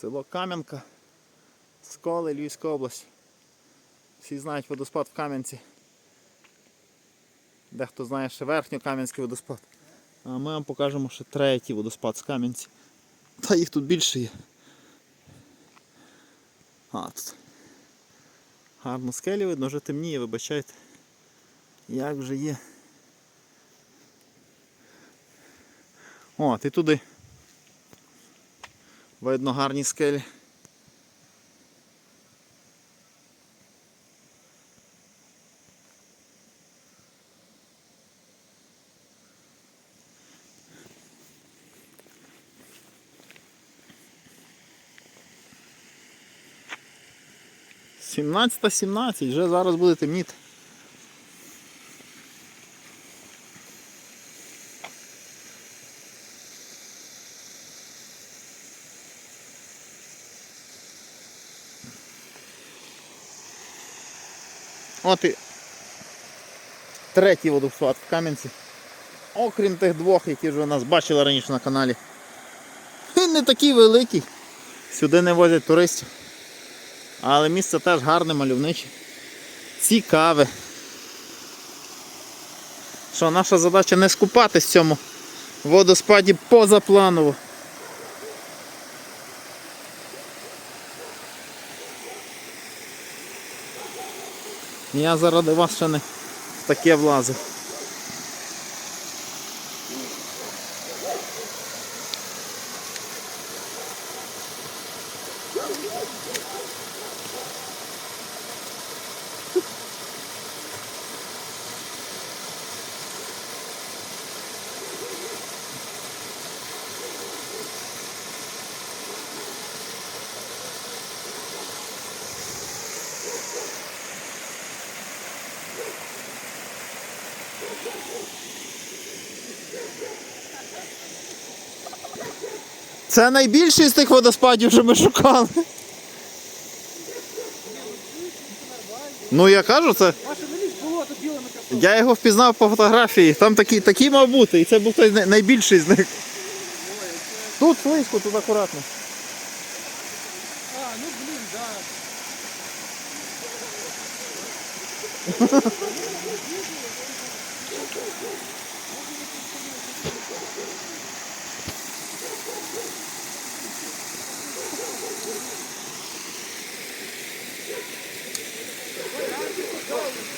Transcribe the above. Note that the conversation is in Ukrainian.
Село Кам'янка, Сколи, Львівська область. Всі знають водоспад в Кам'янці. Дехто знає ще верхньокам'янський водоспад. А ми вам покажемо ще третій водоспад з Кам'янці. Та їх тут більше є. А, тут. Гарно скелі видно, вже темніє, вибачайте. Як вже є. О, ти туди. Видно гарні скелі. Сімнадцята сімнадцять, вже зараз буде темніти. От і третій водоспад в Кам'янці. Окрім тих двох, які вже у нас бачили раніше на каналі. Він не такий великий. Сюди не возять туристів. Але місце теж гарне, мальовниче. Цікаве. Що наша задача не скупатись в цьому водоспаді позапланово. Я заради вас ще не в таке влазив. Це найбільший з тих водоспадів, що ми шукали. Ну я кажу, це. Я його впізнав по фотографії. Там такий, такий мав бути, і це був той найбільший з них. Тут слизько, тут акуратно. А, ну блін, да. Go!